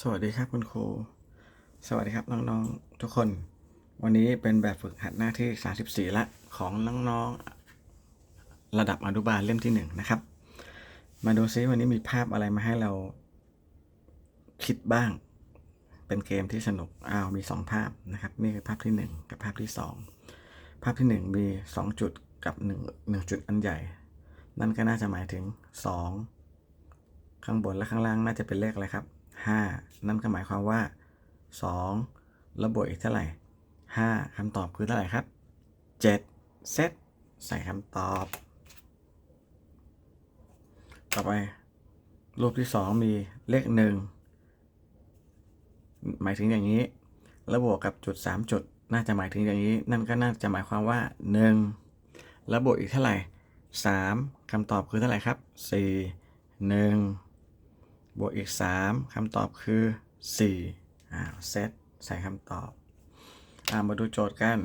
สวัสดีครับคุณครู สวัสดีครับน้องๆทุกคน วันนี้เป็นแบบฝึกหัดหน้าที่ 34 ละของน้องๆระดับอนุบาลเล่มที่ 1 นะครับ มาดูซิวันนี้มีภาพอะไรมาให้เราคิดบ้าง เป็นเกมที่สนุก อ้าวมี 2 ภาพนะครับ นี่คือภาพที่ 1 กับภาพที่ 2 ภาพที่ 1 มี 2 จุดกับ1 1จุดอันใหญ่ นั่นก็น่าจะหมายถึง 2 ข้างบนและข้างล่างน่าจะเป็นเลขอะไรครับ 5 นั่นก็หมายความว่า 2 แล้วบวกอีกเท่าไหร่ 5คำตอบคือเท่าไหร่ครับ 7 เซตใส่คำตอบ ต่อไป รูปที่ 2 มีเลข 1 หมายถึงอย่างนี้ แล้วบวกกับจุด 3 จุด น่าจะหมายถึงอย่างนี้ นั่นก็น่าจะหมายความว่า 1 แล้วบวกอีกเท่าไหร่ 3คำตอบคือเท่าไหร่ครับ 4 1 บวกอีก 3คำตอบคือ4อ่าเซตใส่คำตอบอ่ามาดูโจทย์กัน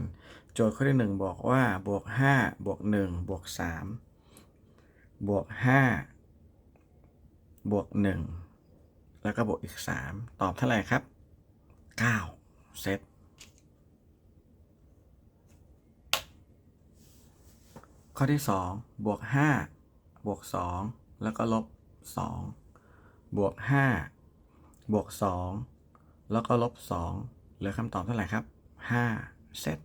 โจทย์ข้อที่ 1 บอกว่าบวก5บวก1บวก3บวก5บวก1แล้วก็บวกอีก 3 ตอบเท่าไหร่ครับ 9 เซตข้อที่ 2 บวก 5 บวก 2 แล้วก็ลบ 2 บวก 5 บวก 2 แล้วก็ลบ 2 เหลือคำตอบเท่าไหร่ครับ 5 เซต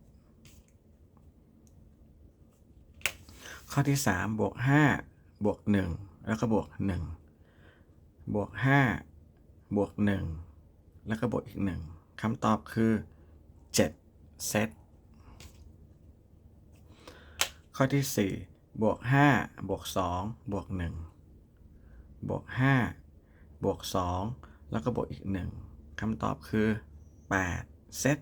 ข้อที่ 3 บวก 5 บวก 1 แล้วก็บวก 1 บวก 5 บวก 1 แล้วก็บวกอีก 1 คำตอบคือ 7 เซต ข้อที่ 4 บวก 5 บวก 2 บวก 1 บวก 5 บวก 2 แล้วก็บวกอีก 1คำตอบคือ 8 เซต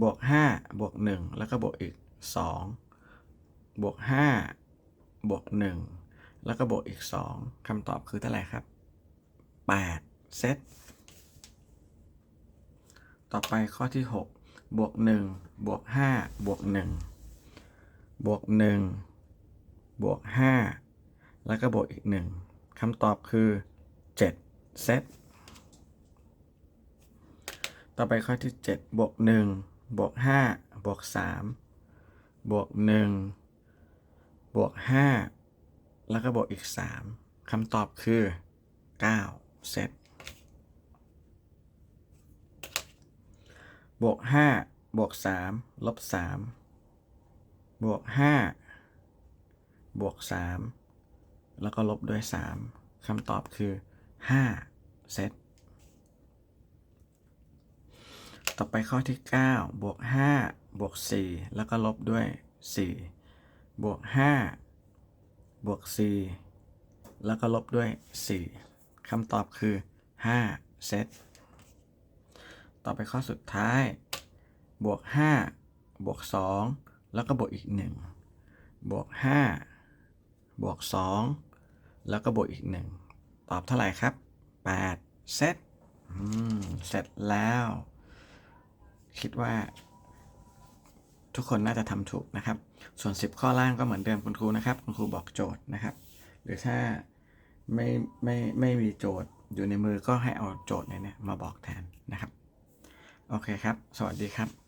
บวก 5 บวก 1 แล้วก็บวกอีก 2 บวก 5 บวก 1 แล้วก็บวกอีก 2คำตอบคือเท่าไหร่ครับ 8 เซต ต่อไปข้อที่ 6 บวก 1 บวก 5 บวก 1 บวก 1 บวก 5 แล้วก็บวกอีก 1คำตอบคือ 7 เซต ต่อไปข้อที่ 7 บวก 1 บวก 5 บวก 3 บวก 1 บวก 5 แล้วก็บวกอีก 3คำตอบคือ 9 เซต บวก 5 บวก 3 ลบ 3 บวก 5 บวก 3 แล้วก็ลบด้วย 3คำตอบคือ 5 เซต ต่อไปข้อที่ 9 บวก 5 บวก 4 แล้วก็ลบด้วย 4 บวก 5 บวก 4 แล้วก็ลบด้วย 4คำตอบคือ 5 เซต ต่อไปข้อสุดท้าย บวก 5 บวก 2 แล้วก็บวกอีก 1 บวก 5บวก 2 แล้วก็บวกอีก 1 ตอบเท่าไหร่ครับ 8เซตอืมเสร็จแล้ว คิดว่า ทุกคนน่าจะทำถูกนะครับ ส่วน 10 ข้อล่างก็เหมือนเดิมคุณครูนะครับ คุณครูบอกโจทย์นะครับ หรือถ้าไม่ไม่ไม่มีโจทย์อยู่ในมือก็ให้เอาโจทย์เนี่ยมาบอกแทนนะครับ โอเคครับ สวัสดีครับ